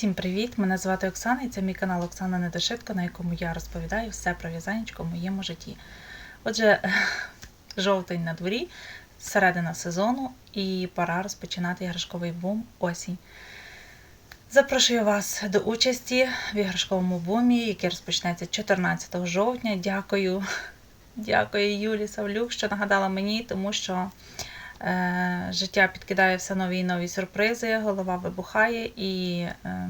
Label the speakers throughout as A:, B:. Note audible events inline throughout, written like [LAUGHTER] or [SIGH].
A: Всім привіт! Мене звати Оксана і це мій канал Оксана Недошитко, на якому я розповідаю все про в'язанечко в моєму житті. Отже, [LAUGHS] жовтень на дворі, середина сезону і пора розпочинати іграшковий бум осінь. Запрошую вас до участі в іграшковому бумі, який розпочнеться 14 жовтня. Дякую, [LAUGHS] дякую Юлі Савлюк, що нагадала мені, тому що життя підкидає все нові і нові сюрпризи, голова вибухає, і, е,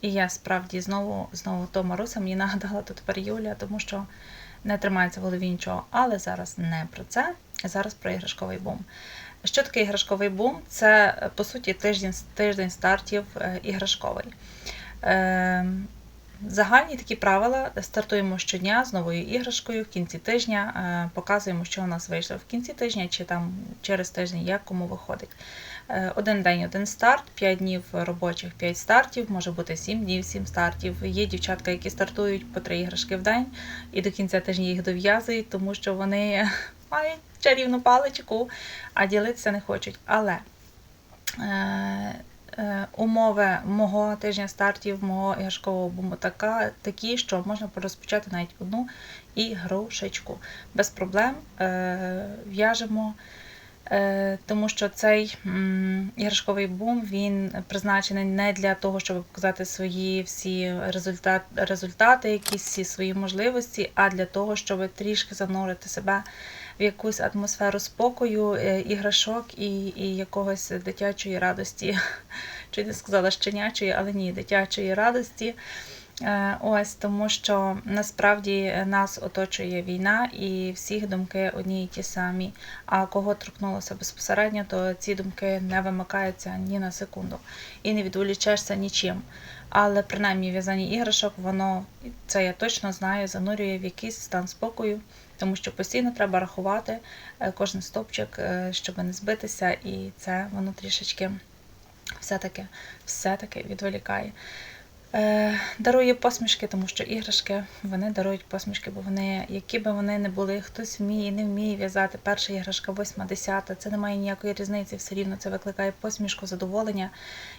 A: і я справді знову знову то Маруся мені [LAUGHS] нагадала то тепер Юля, тому що не тримається в голові нічого. Але зараз не про це, зараз про іграшковий бум. Що таке іграшковий бум? Це по суті тиждень тиждень стартів е, іграшковий. Загальні такі правила стартуємо щодня з новою іграшкою в кінці тижня, е, показуємо, що у нас вийшло в кінці тижня чи там через тиждень, як кому виходить. Е, Один день, один старт, 5 днів робочих, 5 стартів, може бути 7 днів, 7 стартів. Є дівчатка, які стартують по 3 іграшки в день і до кінця тижня їх дов'язують, тому що вони [LAUGHS] мають чарівну паличку, а ділитися не хочуть. Але е, умови мого тижня стартів, мого іграшкового буму така, такі, що можна розпочати навіть одну ігрушечку. Без проблем е, в'яжемо. Е, Тому що цей іграшковий бум він призначений не для того, щоб показати свої всі результат, результати, якісь всі свої можливості, а для того, щоб трішки занурити себе в якусь атмосферу спокою, е, іграшок і, і якогось дитячої радості. [LAUGHS] Чи не сказала щенячої, але ні, дитячої радості. Е, Ось тому, що насправді нас оточує війна, і всіх думки одні і ті самі. А кого торкнулося безпосередньо, то ці думки не вимикаються ні на секунду і не відволічешся нічим. Але принаймні в'язання іграшок, воно це я точно знаю, занурює в якийсь стан спокою, тому що постійно треба рахувати е, кожен стопчик, е, щоб не збитися, і це воно трішечки все-таки все-таки відволікає. Е, Дарує посмішки, тому що іграшки вони дарують посмішки, бо вони, які би вони не були, хтось вміє, не вміє в'язати. Перша іграшка, восьма, десята. Це не має ніякої різниці, все рівно це викликає посмішку, задоволення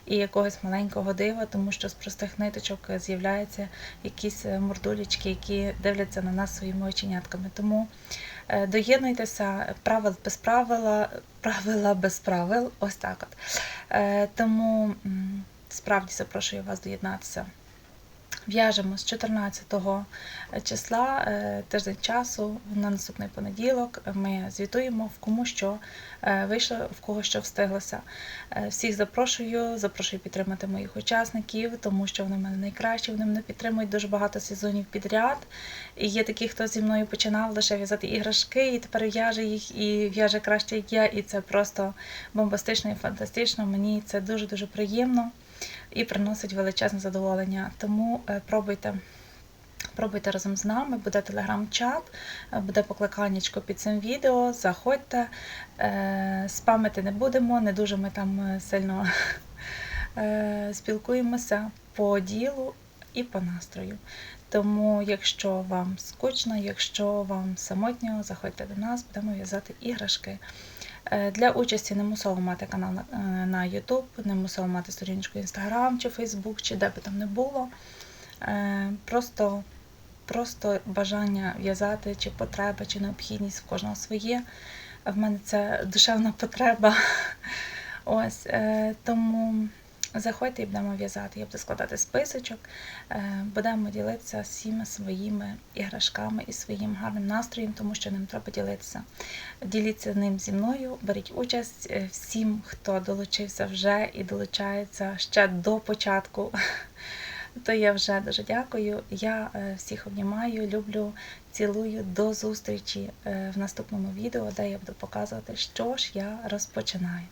A: і якогось маленького дива, тому що з простих ниточок з'являються якісь мордулечки, які дивляться на нас своїми оченятками. Тому е, доєднуйтеся, правил без правила, правила без правил. Ось так от. Е, Тому. Справді запрошую вас доєднатися. В'яжемо з 14 числа е, тиждень часу на наступний понеділок. Ми звітуємо в кому що е, вийшло, в кого що встиглося. Е, Всіх запрошую, запрошую підтримати моїх учасників, тому що вони в мене найкращі, вони мене підтримують дуже багато сезонів підряд. І є такі, хто зі мною починав лише в'язати іграшки, і тепер в'яже їх і в'яже краще, як я. І це просто бомбастично і фантастично. Мені це дуже дуже приємно і приносить величезне задоволення. Тому е, пробуйте. Пробуйте разом з нами, буде телеграм-чат, е, буде покликаннячко під цим відео. Заходьте, е, спамити не будемо, не дуже ми там сильно спілкуємося по ділу і по настрою. Тому, якщо вам скучно, якщо вам самотньо, заходьте до нас, будемо в'язати іграшки. Е, Для участі не мусово мати канал на- е, YouTube, не мусово мати сторіночку Instagram чи Facebook, чи де би там не було. Е, Просто, просто бажання в'язати, чи потреба, чи необхідність в кожного своє. В мене це душевна потреба. [LAUGHS] Ось е, тому заходьте і будемо в'язати. Я буду складати списочок, е, будемо ділитися всіма своїми іграшками і своїм гарним настроєм, тому що ним треба ділитися. Діліться ним зі мною, беріть участь е, всім, хто долучився вже і долучається ще до початку. [LAUGHS] То я вже дуже дякую. Я е, всіх обнімаю, люблю, цілую. До зустрічі в наступному відео, де я буду показувати, що ж я розпочинаю.